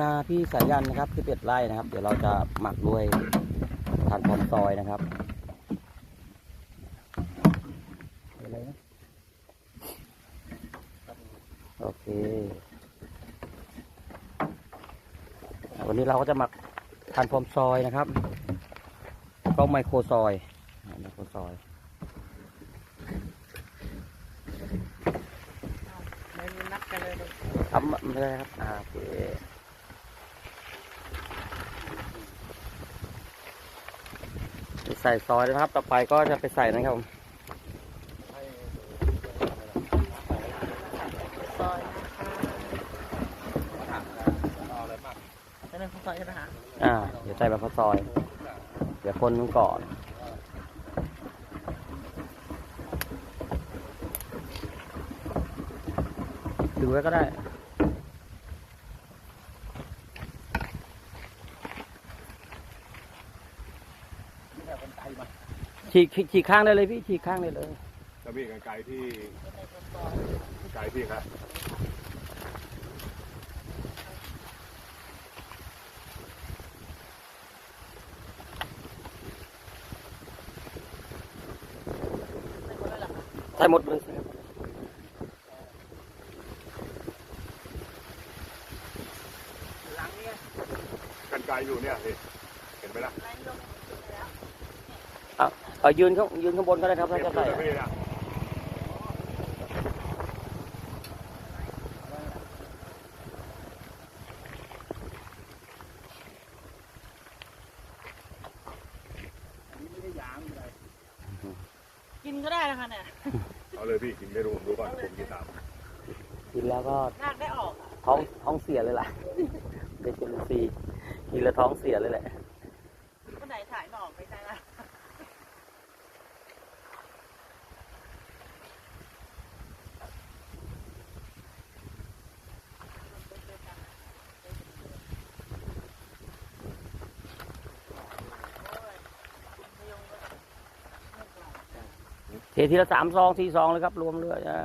นาพี่สายันนะครับที่เป็ดไร่นะครับ เดี๋ยวเราจะหมักด้วยทานพรซอยนะครับอะไรนะโอเค วันนี้เราก็จะหมักทานพรมซอยนะครับก็ไมโครซอยไมโครซอยไม่มีนัดกันเลยเลยทำไม่ได้ครับอ่าโอเค ใส่ซอยนะครับ ต่อไปก็จะไปใส่นะครับผมซอยนะคะจะเป็นซอยใช่ไหมคะอ่า เดี๋ยวใส่แบบข้าวซอย เดี๋ยวคนก่อนดูไว้ก็ได้ ฉีกฉีกฉีกข้างได้เลยพี่ฉีกข้างได้เลยแล้วมีกันไกลที่ไกลที่ครับใส่หมดเลยหลังเนี่ยกันไกลอยู่เนี่ยนี่เห็นไหมล่ะ เอายืนข้างยืนข้างบนก็ได้ครับถ้าเก็บจะอยู่ใส่นะพี่นะกินก็ได้นะคะเนี่ยเอาเลยพี่กินได้ดูผมดูก่อนผมกินตามกินแล้วก็รากได้ออกอะท้องท้องเสียเลยล่ะเป็นจุลินทรีย์กินแล้วท้องเสียเลยแหละคนไหนถ่ายหนอกไม่ใช่ เททีละสามซองสี่ซองเลยครับ รวมเลยอ่า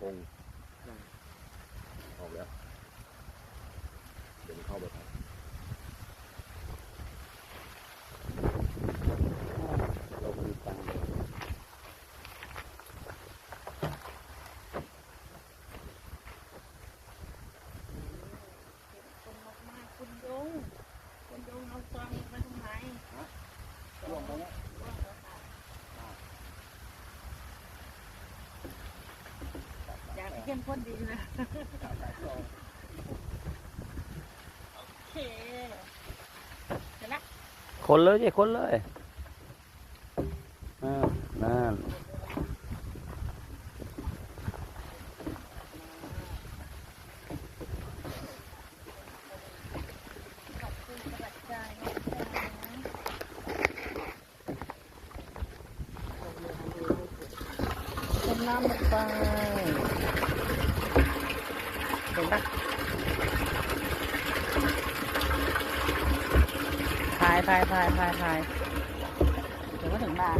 คงออกแล้วเดี๋ยวเข้าไปครับ เรามีตังค์เลย คุณมากๆคุณยงคุณยงเอาซองไปตรงไหนร่วงแล้วค่ะอยาก เข้มข้นดีนะโอเคเสร็จละคนเลยสิคนเลยอ่านั่นขอบคุณสำหรับใจต้มน้ำลงไป เห็นปะพายพายพายพายพายเดี๋ยวก็ถึงบ้าน